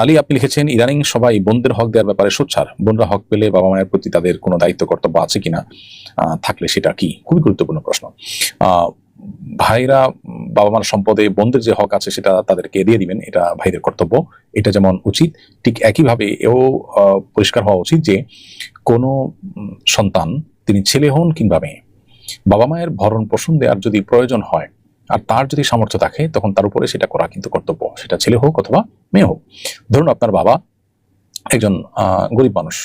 আলী, আপনি লিখেছেন, ইদানিং সবাই বোনদের হক দেওয়ার ব্যাপারে সোচ্ছার বোনরা হক পেলে বাবা মায়ের প্রতি তাদের কোনো দায়িত্ব, কর্তব্য আছে কিনা? থাকলে সেটা কি? খুবই গুরুত্বপূর্ণ প্রশ্ন। ভাইরা বাবা মার সম্পদে বোনদের যে হক আছে সেটা তাদেরকে দিয়ে দিবেন, এটা ভাইদের কর্তব্য। এটা যেমন উচিত, ঠিক একইভাবে এও পরিষ্কার হওয়া উচিত যে কোনো সন্তান, তিনি ছেলে হন কিংবা মেয়ে, বাবা মায়ের ভরণ পোষণ দেওয়ার যদি প্রয়োজন হয় আর তার যদি সামর্থ্য থাকে, তখন তার উপরে সেটা করা কিন্তু কর্তব্য। সেটা ছেলে হোক অথবা মেয়ে হোক। ধরুন আপনার বাবা একজন গরিব মানুষ।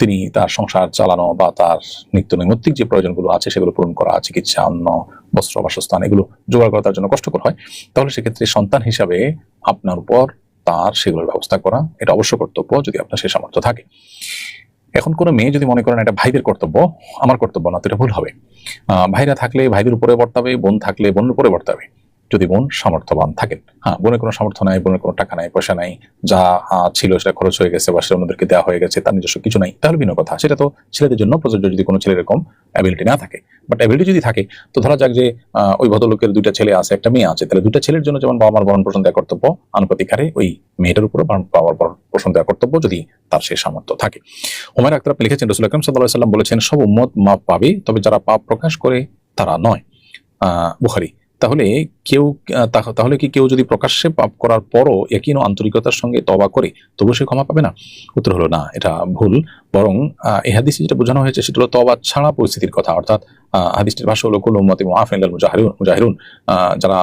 তিনি তার সংসার চালানো বা তার নিত্য নৈমিত্তিক যে প্রয়োজনগুলো আছে, সেগুলো পূরণ করা, চিকিৎসা, অন্ন, বস্ত্র, বাসস্থান, এগুলো জোগাড় করা তার জন্য কষ্টকর হয়। তাহলে সেক্ষেত্রে সন্তান হিসাবে আপনার উপর তার সেগুলোর ব্যবস্থা করা, এটা অবশ্য কর্তব্য যদি আপনার সে সামর্থ্য থাকে। এখন কোনো মেয়ে যদি মনে করেন এটা ভাইদের কর্তব্য, আমার কর্তব্য না, তো এটা ভুল হবে। ভাইরা থাকলে ভাইদের উপরে বর্তাবে, বোন থাকলে বোনের উপরে বর্তাবে। যদি বোন সামর্থ্যবান থাকেন। হ্যাঁ বোনের কোনো সামর্থ্য নাই বোনের কোনো টাকা নাই পয়সা নাই যা ছিল সেটা খরচ হয়ে গেছে বা সেটা অন্যদেরকে দেওয়া হয়ে গেছে তার নিজস্ব কিছু নাই তাহলে ভিন্ন কথা। সেটা তো ছেলেদের জন্য প্রযোজ্য যদি কোনো ছেলের এরকম অ্যাবিলিটি না থাকে। বাট অ্যাবিলিটি যদি থাকে তো ধরা যাক যে ওই ভদ্রলোকের দুইটা ছেলে আছে একটা মেয়ে আছে তাহলে দুইটা ছেলের জন্য যেমন বাবা মার ভরণ পোষণ দেওয়া কর্তব্য আনুপাতিক হারে ওই মেয়েটার উপরে বাবা মার পোষণ দেওয়া কর্তব্য যদি তার সে সামর্থ্য থাকে। ওমর আক্তার আপনি লিখেছেন রসুল আকরম সাল্লাহ সাল্লাম বলেছেন সব উম্মত মাপ পাবে তবে যারা পাপ প্রকাশ করে তারা নয়। আহ, বুখারি। তাহলে কেউ তাহলে কি কেউ যদি প্রকাশ্যে পাপ করার পরও একই আন্তরিকতার সঙ্গে তবা করে তবু সে ক্ষমা পাবে না? উত্তর হলো না এটা ভুল। বরং আহ, এই হাদিসে যেটা বোঝানো হয়েছে সেটা হলো তবা ছাড়া পরিস্থিতির কথা। অর্থাৎ হাদিসটির ভাষা হলো কুল উম্মতি মুআফিন লিল মুজাহিরুন মুজাহিরুন যারা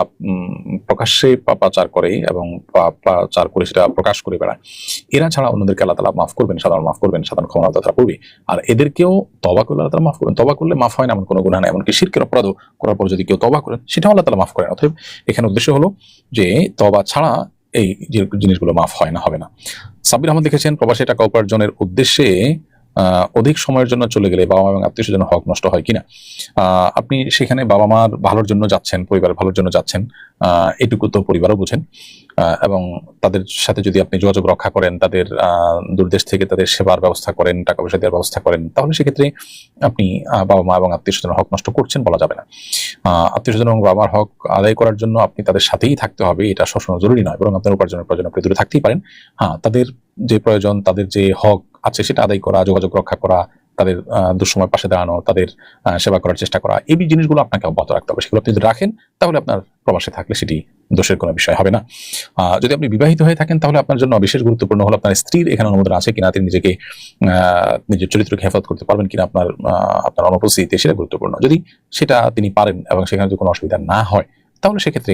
প্রকাশ্যে পাপাচার করে এবং পাপাচার করে সেটা প্রকাশ করে বেড়ায় এরা ছাড়া অন্যদেরকে আল্লাহ তালা মাফ করবেন সাধারণ মাফ করবেন সাধারণ ক্ষমা আল্লাহ করবে আর এদেরকেও তবা করলে আল্লাহ তালা মাফ করবেন তবা করলে মাফ হয় না এমন কোনো গুণা নাই। এমনকি শিরকের অপরাধ করার পর যদি কেউ তবা করেন সেটাও আল্লাহ তালা মাফ করেন। অতএব এখানে উদ্দেশ্য হলো যে তবা ছাড়া এই জিনিসগুলো মাফ হয় না, হবে না। সাব্বির আহমদ লিখেছেন, প্রবাসী টাকা উপার্জনের উদ্দেশ্যে অধিক সময়ের জন্য চলে গেলে বাবা মা এবং আত্মীয় স্বজনের হক নষ্ট হয় কিনা? আপনি সেখানে বাবা মার ভালোর জন্য যাচ্ছেন পরিবারের ভালোর জন্য যাচ্ছেন এটুকু তো পরিবারও বুঝেন। এবং তাদের সাথে যদি আপনি যোগাযোগ রক্ষা করেন, তাদের দূরদেশ থেকে তাদের সেবার ব্যবস্থা করেন, টাকা পয়সা দেওয়ার ব্যবস্থা করেন, তাহলে সেক্ষেত্রে আপনি বাবা মা এবং আত্মীয় স্বজনের হক নষ্ট করছেন বলা যাবে না। আত্মীয় স্বজন এবং বাবার হক আদায় করার জন্য আপনি তাদের সাথেই থাকতে হবে, এটা সবসময় জরুরি নয়, বরং আপনার উপার্জনের প্রয়োজন, আপনি দূরে থাকতেই পারেন। হ্যাঁ তাদের যে প্রয়োজন, তাদের যে হক আছে সেটা আদায় করা, যোগাযোগ রক্ষা করা, তাদের দুঃসময় পাশে দাঁড়ানো, তাদের সেবা করার চেষ্টা করা, এই জিনিসগুলো আপনাকে অব্যাহত রাখতে হবে। সেগুলো আপনি যদি রাখেন, তাহলে আপনার প্রবাসে থাকলে সেটি দোষের কোনো বিষয় হবে না। যদি আপনি বিবাহিত হয়ে থাকেন, তাহলে আপনার জন্য বিশেষ গুরুত্বপূর্ণ হলো আপনার স্ত্রীর এখানে অনুমোদন আছে কিনা, তিনি নিজেকে নিজের চরিত্রকে হেফাজত করতে পারবেন কিনা, আপনার আপনার অনুপস্থিতিতে সেটা গুরুত্বপূর্ণ। যদি সেটা তিনি পারেন এবং সেখানে যদি কোনো অসুবিধা না হয়, তাহলে সেক্ষেত্রে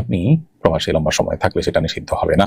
আপনি প্রবাসে লম্বা সময় থাকলে সেটা নিষিদ্ধ হবে না।